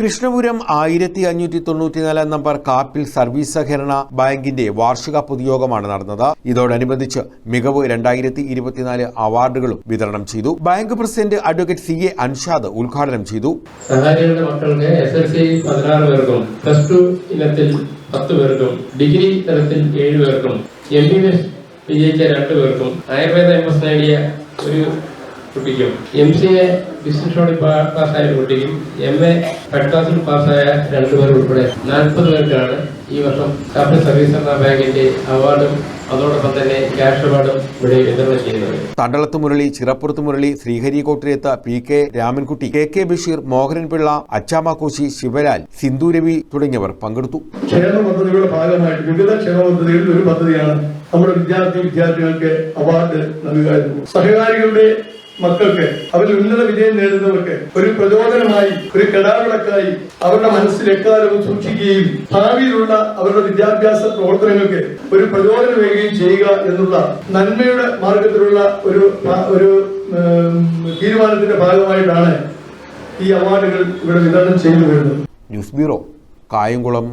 കൃഷ്ണപുരം ആയിരത്തി അഞ്ഞൂറ്റി തൊണ്ണൂറ്റിനാലാം number Kappil service സഹകരണ ബാങ്കിന്റെ വാർഷിക പൊതുയോഗമാണ് നടന്നത്. ഇതോടനുബന്ധിച്ച് മികവ് രണ്ടായിരത്തി ഇരുപത്തിനാല് അവാർഡുകളും വിതരണം ചെയ്തു. Bank president advocate C A Anshad ഉദ്ഘാടനം ചെയ്തു. സഹാരികളുടെ മക്കൾക്ക് എസ് എൽ സി പതിനാറ് പേർക്കും പ്ലസ് ടു ഇനത്തിൽ പത്ത് പേർക്കും ഡിഗ്രി തലത്തിൽ ഏഴ് പേർക്കും എം ബി എസ് വിജയിച്ച രണ്ട് പേർക്കും ആയുർവേദ എം എസ് നേടിയ ഒരു കുട്ടിക്കും എം സി എ ബിസിനസ് സ്റ്റോഡിൽ പാസ്സായ ഒരു കുട്ടിക്കും. എം എ ഫെഡ് ക്ലാസ്സിൽ പാസ്സായ രണ്ടുപേർ ഉൾപ്പെടെ നാൽപ്പത് പേർക്കാണ് ഈ വർഷം സർവീസ് എന്ന ബാങ്കിന്റെ അവാർഡും അതോടൊപ്പം തന്നെ ക്യാഷ് അവാർഡും ഇവിടെ വിതരണം ചെയ്യുന്നത്. Thandalathu Murali Chirappurathu Murali Sreeharikottilethu P K Ramankutty K K Basheer Mohananpillai Achammakoshy Koshy Sivalal Sindhu Ravi തുടങ്ങിയവർ പങ്കെടുത്തു. ക്ഷേമ പദ്ധതികളുടെ ഭാഗമായിട്ട് വിവിധ ക്ഷേമ പദ്ധതികളിൽ ഒരു പദ്ധതിയാണ് നമ്മുടെ വിദ്യാർത്ഥി വിദ്യാർത്ഥികൾക്ക് അവാർഡ് നൽകുക സഹകാരികളുടെ മക്കൾക്ക് അവരിൽ ഉന്നത വിജയം നേടുന്നവർക്ക് ഒരു പ്രചോദനമായി ഒരു കെടാവിളക്കായി അവരുടെ മനസ്സിൽ എക്കാലവും സൂക്ഷിക്കുകയും ഭാവിയിലുള്ള അവരുടെ വിദ്യാഭ്യാസ പ്രവർത്തനങ്ങൾക്ക് ഒരു പ്രചോദനമേകുകയും ചെയ്യുക എന്നുള്ള നന്മയുടെ മാർഗത്തിലുള്ള ഒരു ഒരു തീരുമാനത്തിന്റെ ഭാഗമായിട്ടാണ് ഈ അവാർഡുകൾ ഇവിടെ വിതരണം ചെയ്തു വരുന്നത്. News bureau Kayamkulam.